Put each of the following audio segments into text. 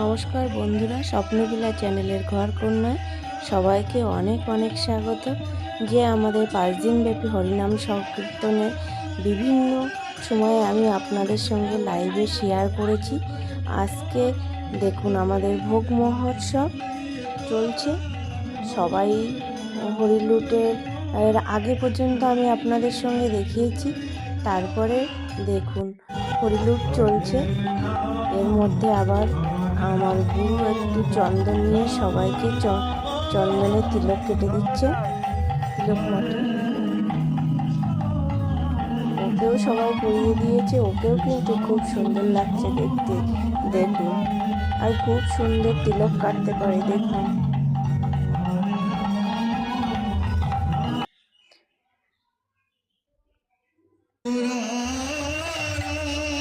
নমস্কার বন্ধুরা, স্বপ্নবিলা চ্যানেলের ঘর কন্যায় সবাইকে অনেক অনেক স্বাগত। যে আমাদের পাঁচ দিনব্যাপী হরিনাম সংকীর্তনের বিভিন্ন সময়ে আমি আপনাদের সঙ্গে লাইভে শেয়ার করেছি। আজকে দেখুন আমাদের ভোগ মহোৎসব চলছে। সবাই হরিলুটের আগে পর্যন্ত আমি আপনাদের সঙ্গে দেখিয়েছি। তারপরে দেখুন হরিলুট চলছে। এর মধ্যে আবার আমার গুরু একটু চন্দন নিয়ে সবাইকে চ- চন্দনের তিলক কেটে দিচ্ছে। তিলক মাটি। ওকেও সবাই পরিয়ে দিয়েছে। ওকেও কিন্তু খুব সুন্দর লাগছে দেখতে। দেখুন। আর খুব সুন্দর তিলক কাটতে পারে, দেখুন।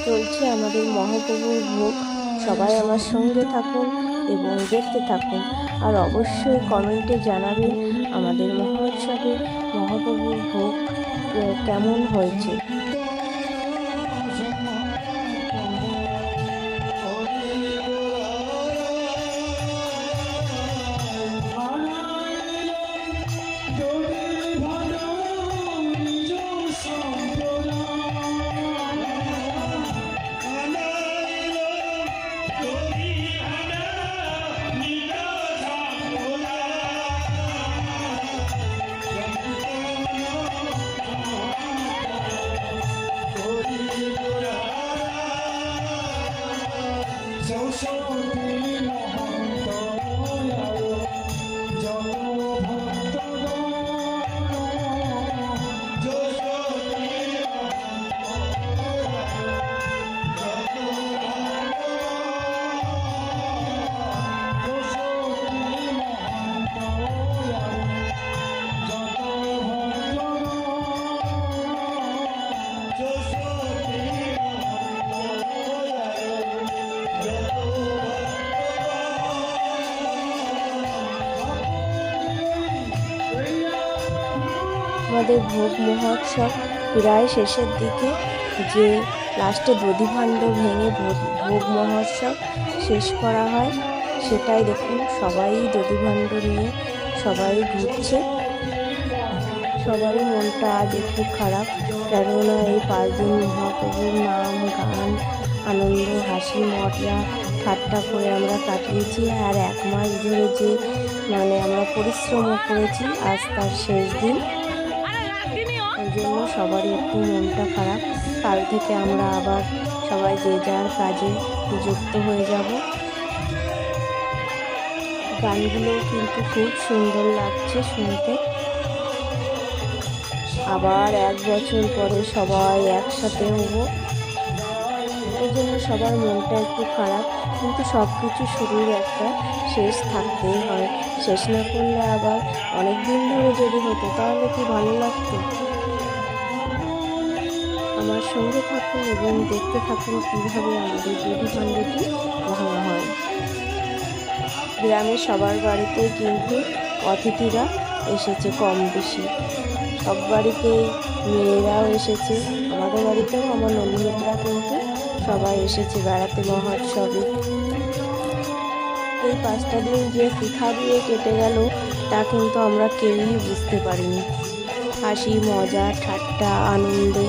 চলছে আমাদের মহাপ্রভুর ভোগ। সবাই আমার সঙ্গে থাকুন এবং দেখতে থাকুন। আর অবশ্যই কমেন্টে জানাবেন আমাদের মহোৎসবে মহাপ্রভুর ভোগ কেমন হয়েছে। Dẫu sao! আমাদের ভোগ মহোৎসব প্রায় শেষের দিকে। যে লাস্টে দধিভাণ্ড ভেঙে ভোগ- মহোৎসব শেষ করা হয়, সেটাই দেখুন সবাই দধিভাণ্ড নিয়ে সবাই ঘুরছে। সবারই মনটা আজ একটু খারাপ। কেননা এই পাঁচ দিন মহাপ্রভুর নাম, গান, আনন্দ, হাসি, মজা, ঠাট্টা করে আমরা কাটিয়েছি। আর এক মাস ধরে যে মানে আমরা পরিশ্রম করেছি, আজ তার শেষ দিন। সবারই একটু মনটা খারাপ। কাল থেকে আমরা আবার সবাই যে যার কাজে যুক্ত হয়ে যাব। গানগুলো কিন্তু খুব সুন্দর লাগছে শুনতে। আবার এক বছর পরে সবাই একসাথে হব। এই জন্য সবার মনটা একটু খারাপ। কিন্তু সব কিছু শুরুর একটা শেষ থাকতেই হয়। শেষ না করলে আবার অনেক দিন ধরে যদি হতো, তাহলে কি ভালো লাগতো? সঙ্গে থাকুন এবং দেখতে থাকুন কীভাবে আমাদের দেবী ভাণ্ডটি ভাঙা হয়। গ্রামের সবার বাড়িতে কিন্তু অতিথিরা এসেছে কম বেশি সব বাড়িতেই মেয়েরাও এসেছে। আমাদের বাড়িতেও আমার নন্দীরা কিন্তু সবাই এসেছে বেড়াতে মহোৎসবে। এই পাঁচটা দিন যে পিঠা দিয়ে কেটে গেল, তা কিন্তু আমরা কেউই বুঝতে পারিনি। হাসি, মজা, ঠাট্টা, আনন্দে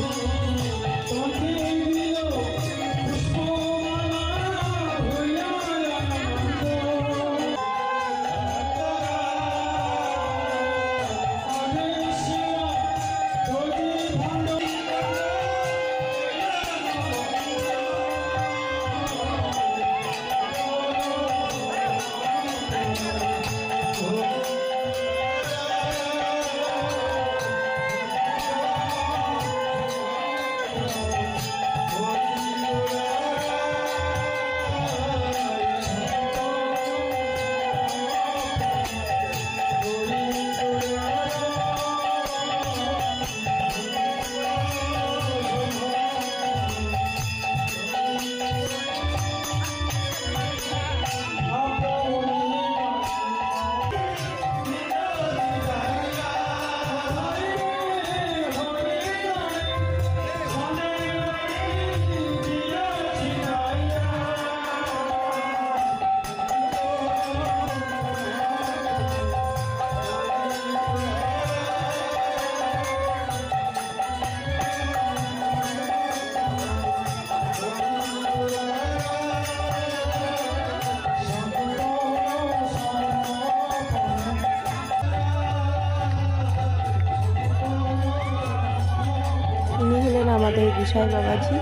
আমাদের গুসাই বাবাজি।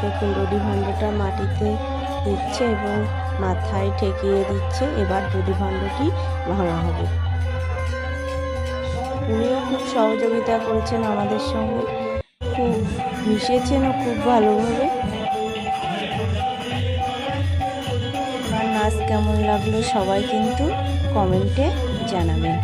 দেখুন দধি ভাণ্ডটা মাটিতে দিচ্ছে এবং মাথায় ঠেকিয়ে দিচ্ছে। এবার দধি ভাণ্ডটি ভাঙা হবে। উনিও খুব সহযোগিতা করেছেন আমাদের সঙ্গে। খুব মিশেছেন ও খুব ভালোভাবে। নাচ কেমন লাগল সবাই কিন্তু কমেন্টে জানাবেন।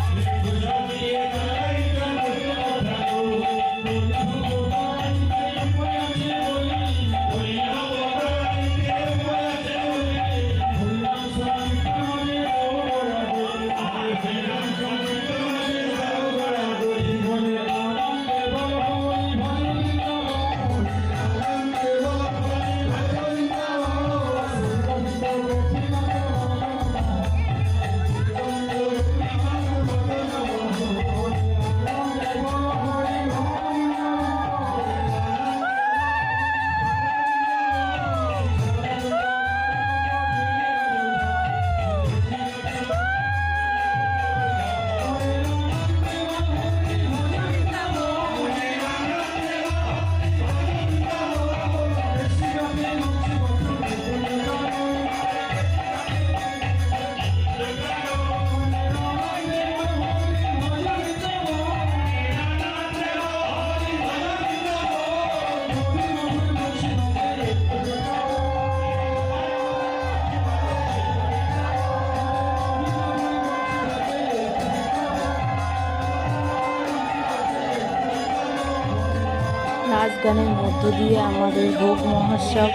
দিয়ে আমাদের ভোগ মহোৎসব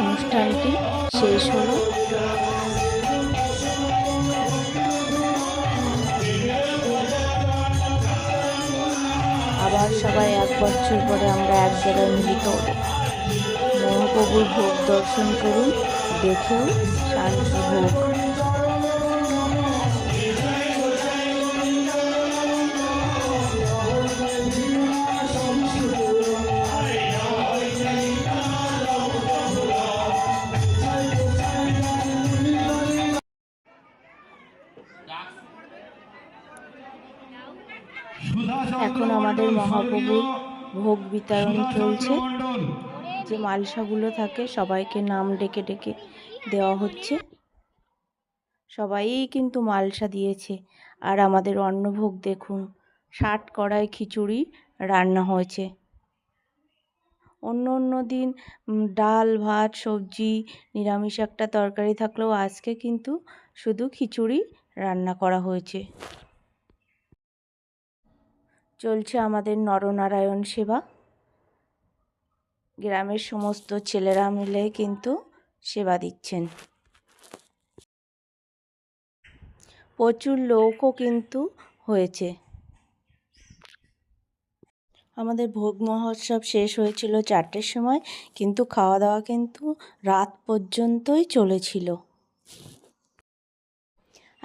অনুষ্ঠানটি শেষ হলো। আবার সবাই এক বছর পরে আমরা এক জায়গায় মিলিত হব। মহাপ্রভুর ভোগ দর্শন করুন দেখেও শান্তি ভোগ। এখন আমাদের মহাপ্রভুর ভোগ বিতরণ চলছে। যে মালসাগুলো থাকে সবাইকে নাম ডেকে ডেকে দেওয়া হচ্ছে। সবাই কিন্তু মালসা দিয়েছে। আর আমাদের অন্নভোগ দেখুন ষাট কড়াই খিচুড়ি রান্না হয়েছে। অন্য অন্য দিন ডাল ভাত সবজি নিরামিষ একটা তরকারি থাকলেও আজকে কিন্তু শুধু খিচুড়ি রান্না করা হয়েছে। চলছে আমাদের নরনারায়ণ সেবা। গ্রামের সমস্ত ছেলেরা মিলে কিন্তু সেবা দিচ্ছেন। প্রচুর লোকও কিন্তু হয়েছে। আমাদের ভোগ মহোৎসব শেষ হয়েছিল চারটের সময়, কিন্তু খাওয়া দাওয়া কিন্তু রাত পর্যন্তই চলেছিল।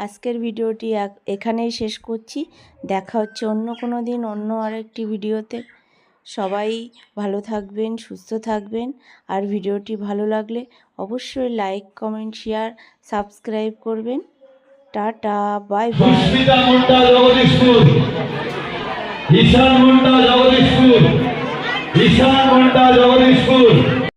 আজকের ভিডিওটি এখানেই শেষ করছি। দেখা হচ্ছে অন্য কোনো দিন, অন্য আরেকটি ভিডিওতে। সবাই ভালো থাকবেন, সুস্থ থাকবেন। আর ভিডিওটি ভালো লাগলে অবশ্যই লাইক, কমেন্ট, শেয়ার, সাবস্ক্রাইব করবেন। Tata, bye bye. Ishan Jagdishpur. Ishan Jagdishpur.